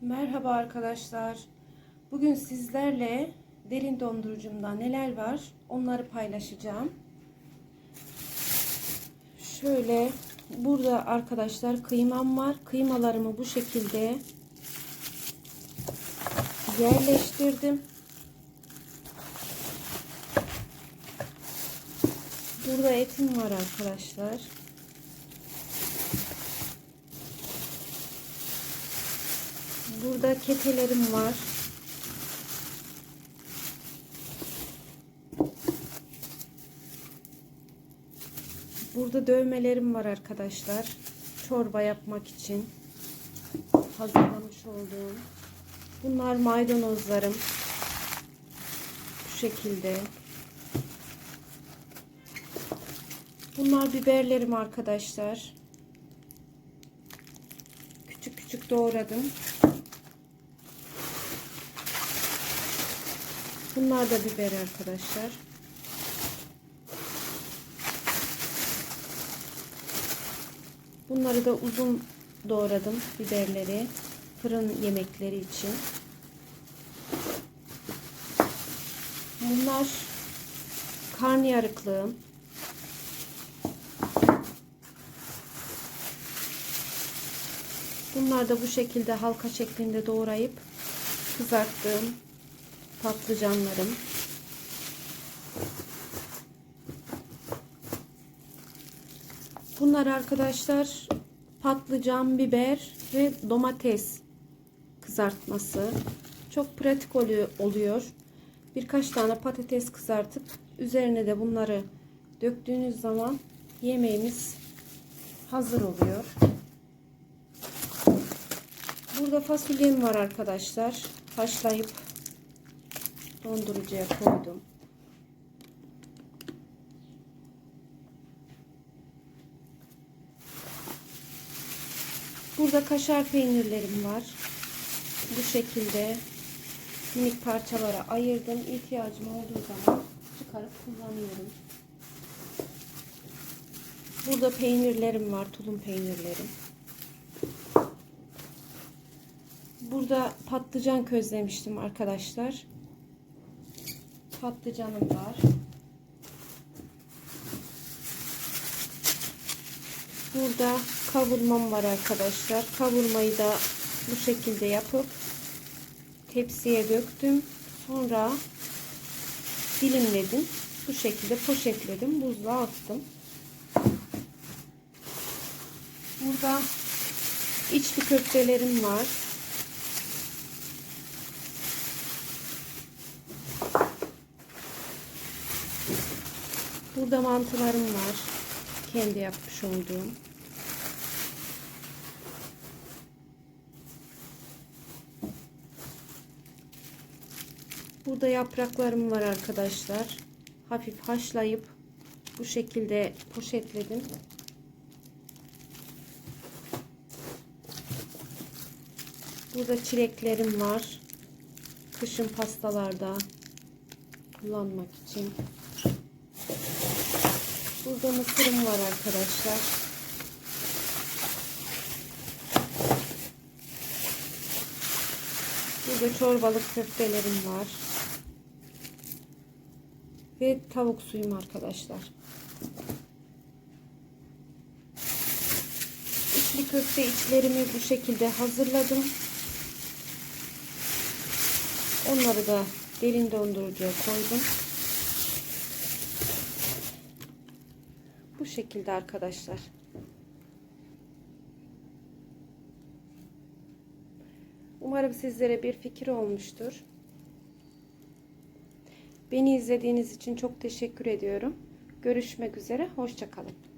Merhaba arkadaşlar. Bugün sizlerle derin dondurucumda neler var onları paylaşacağım. Şöyle burada arkadaşlar kıymam var. Kıymalarımı bu şekilde yerleştirdim. Burada etim var arkadaşlar. Burada ketelerim var. Burada dövmelerim var arkadaşlar. Çorba yapmak için hazırlamış olduğum. Bunlar maydanozlarım. Bu şekilde. Bunlar biberlerim arkadaşlar. Küçük küçük doğradım. Bunlar da biber arkadaşlar. Bunları da uzun doğradım biberleri fırın yemekleri için. Bunlar karnıyarıklığım. Bunlar da bu şekilde halka şeklinde doğrayıp kızarttığım patlıcanlarım. Bunlar arkadaşlar patlıcan, biber ve domates kızartması. Çok pratik oluyor. Birkaç tane patates kızartıp üzerine de bunları döktüğünüz zaman yemeğimiz hazır oluyor. Burada fasulyem var arkadaşlar. Haşlayıp dondurucuya koydum. Burada kaşar peynirlerim var. Bu şekilde minik parçalara ayırdım. İhtiyacım olduğu zaman çıkarıp kullanıyorum. Burada peynirlerim var. Tulum peynirlerim. Burada patlıcan közlemiştim arkadaşlar. Patlıcanım var. Burada kavurmam var arkadaşlar. Kavurmayı da bu şekilde yapıp tepsiye döktüm. Sonra dilimledim. Bu şekilde poşetledim. Buzluğa attım. Burada içli köftelerim var. Burada mantılarım var. Kendi yapmış olduğum. Burada yapraklarım var arkadaşlar. Hafif haşlayıp bu şekilde poşetledim. Burada çileklerim var. Kışın pastalarda kullanmak için. Burada mısırım var arkadaşlar. Burada çorbalık köftelerim var. Ve tavuk suyum arkadaşlar. İçli köfte içlerimi bu şekilde hazırladım. Onları da derin dondurucuya koydum. Şekilde arkadaşlar. Umarım sizlere bir fikir olmuştur. Beni izlediğiniz için çok teşekkür ediyorum. Görüşmek üzere. Hoşçakalın.